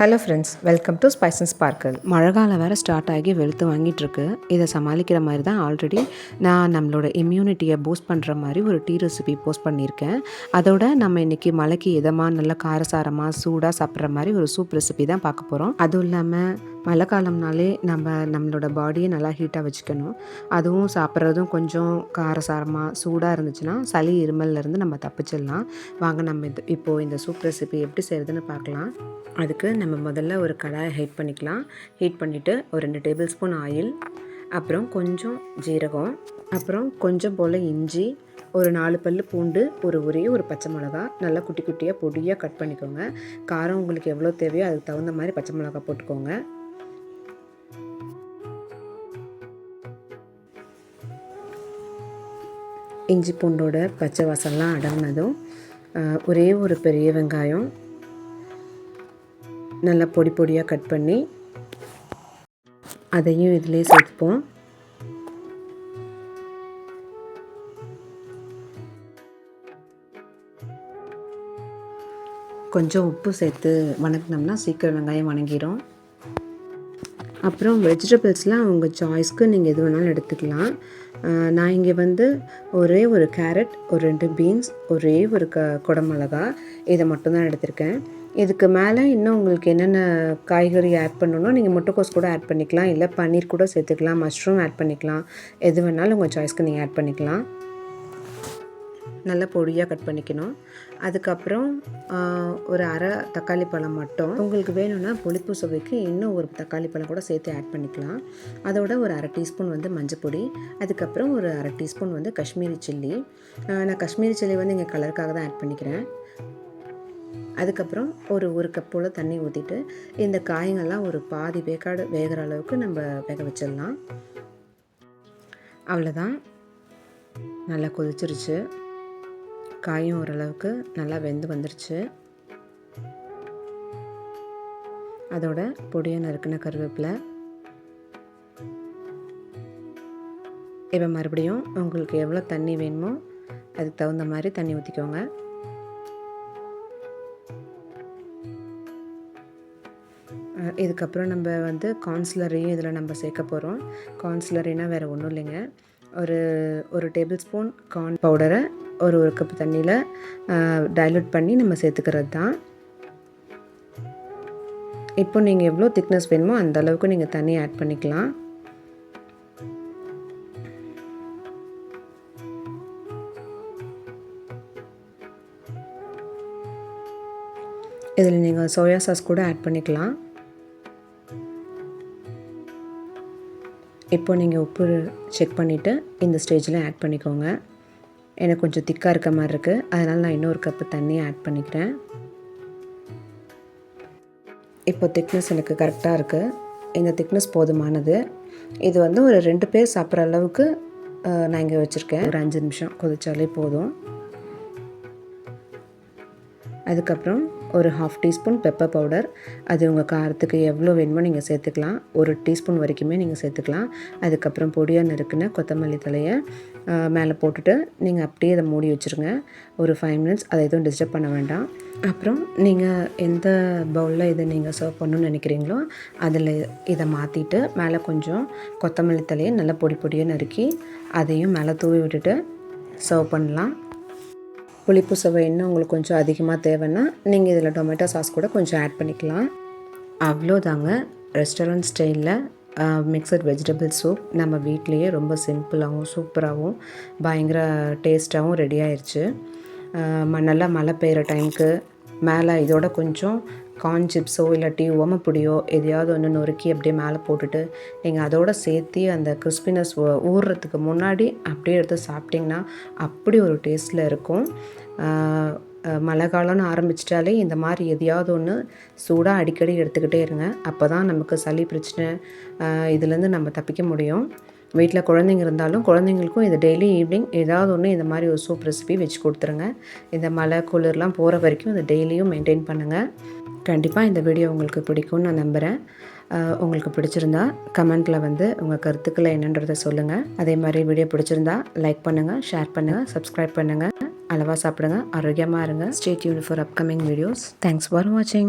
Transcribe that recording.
Hello friends welcome to spice and sparkle மழை காலம் வேறு ஸ்டார்ட் ஆகி வெளுத்து வாங்கிட்டுருக்கு இதை சமாளிக்கிற மாதிரி தான் ஆல்ரெடி நான் நம்மளோட இம்யூனிட்டியை பூஸ்ட் பண்ணுற மாதிரி ஒரு டீ ரெசிபி போஸ்ட் பண்ணியிருக்கேன். அதோட நம்ம இன்றைக்கி மழைக்கு இதமாக நல்ல காரசாரமாக சூடாக சாப்பிட்ற மாதிரி ஒரு சூப் ரெசிபி தான் பார்க்க போகிறோம் அதுவும் இல்லாமல் மழை காலம்னாலே நம்ம நம்மளோட பாடியை நல்லா ஹீட்டாக வச்சுக்கணும். அதுவும் சாப்பிட்றதும் கொஞ்சம் காரசாரமாக சூடாக இருந்துச்சுன்னா சளி இருமல்லேருந்து நம்ம தப்பிச்சிடலாம். வாங்க நம்ம இது இப்போது இந்த சூப் ரெசிபி எப்படி செய்கிறதுன்னு பார்க்கலாம். அதுக்கு நம்ம முதல்ல ஒரு கடாயை ஹீட் பண்ணிக்கலாம். ஹீட் பண்ணிவிட்டு ஒரு ரெண்டு டேபிள் ஸ்பூன் ஆயில் அப்புறம் கொஞ்சம் ஜீரகம் அப்புறம் கொஞ்சம் போல் இஞ்சி ஒரு நாலு பல் பூண்டு ஒரு ஒரே ஒரு பச்சை மிளகா நல்லா குட்டி குட்டியாக பொடியாக கட் பண்ணிக்கோங்க. காரம் உங்களுக்கு எவ்வளோ தேவையோ அதுக்கு தகுந்த மாதிரி பச்சை மிளகா போட்டுக்கோங்க. இஞ்சி பூண்டோட பச்சை வாசம்லாம் அடங்கினதும் ஒரே ஒரு பெரிய வெங்காயம் நல்லா பொடி பொடியாக கட் பண்ணி அதையும் இதிலே சேர்த்துப்போம். கொஞ்சம் உப்பு சேர்த்து வணக்கினோம்னா சீக்கிரம் வெங்காயம் வணங்கிடும் அப்புறம் வெஜிடபிள்ஸ்லாம் உங்கள் சாய்ஸ்க்கு நீங்கள் எது வேணாலும் எடுத்துக்கலாம். நான் இங்கே வந்து ஒரே ஒரு கேரட் ஒரு ரெண்டு பீன்ஸ் ஒரே ஒரு க குடமிளகா இதை மட்டும்தான் எடுத்திருக்கேன். இதுக்கு மேலே இன்னும் உங்களுக்கு என்னென்ன காய்கறி ஆட் பண்ணணும் நீங்கள் முட்டைக்கோஸ் கூட ஆட் பண்ணிக்கலாம். இல்லை பன்னீர் கூட சேர்த்துக்கலாம். மஷ்ரூம் ஆட் பண்ணிக்கலாம். எது வேணாலும் உங்கள் சாய்ஸ்க்கு நீங்கள் ஆட் பண்ணிக்கலாம். நல்லா பொடியாக கட் பண்ணிக்கணும். அதுக்கப்புறம் ஒரு அரை தக்காளி பழம் மட்டும். உங்களுக்கு வேணும்னா புளிப்பு சுவைக்கு இன்னும் ஒரு தக்காளி பழம் கூட சேர்த்து ஆட் பண்ணிக்கலாம். அதோட ஒரு அரை டீஸ்பூன் வந்து மஞ்சப்பொடி. அதுக்கப்புறம் ஒரு அரை டீஸ்பூன் வந்து காஷ்மீரி சில்லி. நான் காஷ்மீரி சில்லி வந்து இங்கே கலருக்காக தான் ஆட் பண்ணிக்கிறேன். அதுக்கப்புறம் ஒரு ஒரு கப் போல் தண்ணி ஊற்றிட்டு இந்த காய்கள்லாம் ஒரு பாதி வேக்காடு வேகிற அளவுக்கு நம்ம வேக வச்சிடலாம். அவ்வளோதான் நல்லா கொதிச்சிருச்சு. காயும் ஓரளவுக்கு நல்லா வெந்து வந்துருச்சு. அதோட பொடியை நறுக்கின கருவேப்பிலை. இப்போ மறுபடியும் உங்களுக்கு எவ்வளோ தண்ணி வேணுமோ அதுக்கு தகுந்த மாதிரி தண்ணி ஊற்றிக்கோங்க இதுக்கப்புறம் நம்ம வந்து கான்சிலரையும் இதில் நம்ம சேர்க்க போகிறோம் கான்சிலரின்னா வேறு ஒன்றும் இல்லைங்க. ஒரு ஒரு டேபிள் ஸ்பூன் கார்ன் பவுடரை ஒரு ஒரு கப் தண்ணியில் டைலூட் பண்ணி நம்ம சேர்த்துக்கிறது தான் இப்போ நீங்கள் எவ்வளோ திக்னஸ் வேணுமோ அந்த அளவுக்கு நீங்கள் தண்ணி ஆட் பண்ணிக்கலாம். இதில் நீங்கள் சோயா சாஸ் கூட ஆட் பண்ணிக்கலாம். இப்போ நீங்கள் உப்பு செக் பண்ணிவிட்டு இந்த ஸ்டேஜில் ஆட் பண்ணிக்கோங்க. எனக்கு கொஞ்சம் திக்காக இருக்க மாதிரி இருக்குது அதனால் நான் இன்னொரு கப்பு தண்ணி ஆட் பண்ணிக்கிறேன். இப்போ திக்னஸ் எனக்கு கரெக்டாக இருக்குது இந்த திக்னஸ் போதுமானது. இது வந்து ஒரு ரெண்டு பேர் சாப்பிட்ற அளவுக்கு நான் இங்கே வச்சுருக்கேன். ஒரு அஞ்சு நிமிஷம் கொதிச்சாலே போதும். அதுக்கப்புறம் ஒரு ஹாஃப் டீஸ்பூன் பெப்பர் பவுடர் அது உங்கள் காரத்துக்கு எவ்வளோ வேணுமோ நீங்கள் சேர்த்துக்கலாம். ஒரு டீஸ்பூன் வரைக்குமே நீங்கள் சேர்த்துக்கலாம். அதுக்கப்புறம் பொடியாக நறுக்குன கொத்தமல்லி தலையை மேலே போட்டுட்டு நீங்கள் அப்படியே அதை மூடி வச்சுருங்க. ஒரு ஃபைவ் மினிட்ஸ் அதை எதுவும் டிஸ்டர்ப் பண்ண வேண்டாம். அப்புறம் நீங்கள் எந்த பவுலில் இதை நீங்கள் சர்வ் பண்ணணும்னு நினைக்கிறீங்களோ அதில் இதை மாற்றிட்டு மேலே கொஞ்சம் கொத்தமல்லி தலையை நல்லா பொடி பொடியாக நறுக்கி அதையும் மேலே தூவி விட்டுட்டு சர்வ் பண்ணலாம். புளிப்பு சுவை இன்னும் உங்களுக்கு கொஞ்சம் அதிகமாக தேவைன்னா நீங்கள் இதில் டொமேட்டோ சாஸ் கூட கொஞ்சம் ஆட் பண்ணிக்கலாம். அவ்வளோதாங்க ரெஸ்டாரண்ட் ஸ்டைலில் மிக்சட் வெஜிடபிள் சூப் நம்ம வீட்லேயே ரொம்ப சிம்பிளாகவும் சூப்பராகவும் பயங்கர டேஸ்ட்டாகவும் ரெடி ஆயிடுச்சு ம- நல்லா மழை பெய்கிற டைமுக்கு மேலே இதோட கொஞ்சம் கார்ன் சிப்ஸோ இல்லாட்டி ஓமப்பொடியோ எதையாவது ஒன்று நொறுக்கி அப்படியே மேலே போட்டுட்டு நீங்கள் அதோட சேர்த்து அந்த கிறிஸ்பினஸ் ஊறுறதுக்கு முன்னாடி அப்படியே எடுத்து சாப்பிட்டிங்கன்னா அப்படி ஒரு டேஸ்ட்டில் இருக்கும். மழை காலம்னு ஆரம்பிச்சிட்டாலே இந்த மாதிரி எதையாவது ஒன்று சூடாக அடிக்கடி எடுத்துக்கிட்டே இருங்க. அப்போ தான் நமக்கு சளி பிரச்சனை இதுலேருந்து நம்ம தப்பிக்க முடியும். வீட்டில் குழந்தைங்க இருந்தாலும் குழந்தைங்களுக்கும் இது டெய்லி ஈவினிங் ஏதாவது ஒன்று இந்த மாதிரி ஒரு சூப் ரெசிபி வச்சு கொடுத்துருங்க. இந்த மழை குளிர்லாம் போகிற வரைக்கும் இதை டெய்லியும் மெயின்டைன் பண்ணுங்கள் கண்டிப்பாக இந்த வீடியோ உங்களுக்கு பிடிக்கும்னு நான் நம்புகிறேன் உங்களுக்கு பிடிச்சிருந்தா கமெண்ட்டில் வந்து உங்கள் கருத்துக்களை என்னன்றதை சொல்லுங்கள் அதே மாதிரி வீடியோ பிடிச்சிருந்தா லைக் பண்ணுங்கள் ஷேர் பண்ணுங்கள் சப்ஸ்கிரைப் பண்ணுங்கள் அளவாக சாப்பிடுங்க ஆரோக்கியமாக இருங்க. Stay tuned for upcoming videos thanks for வாட்சிங்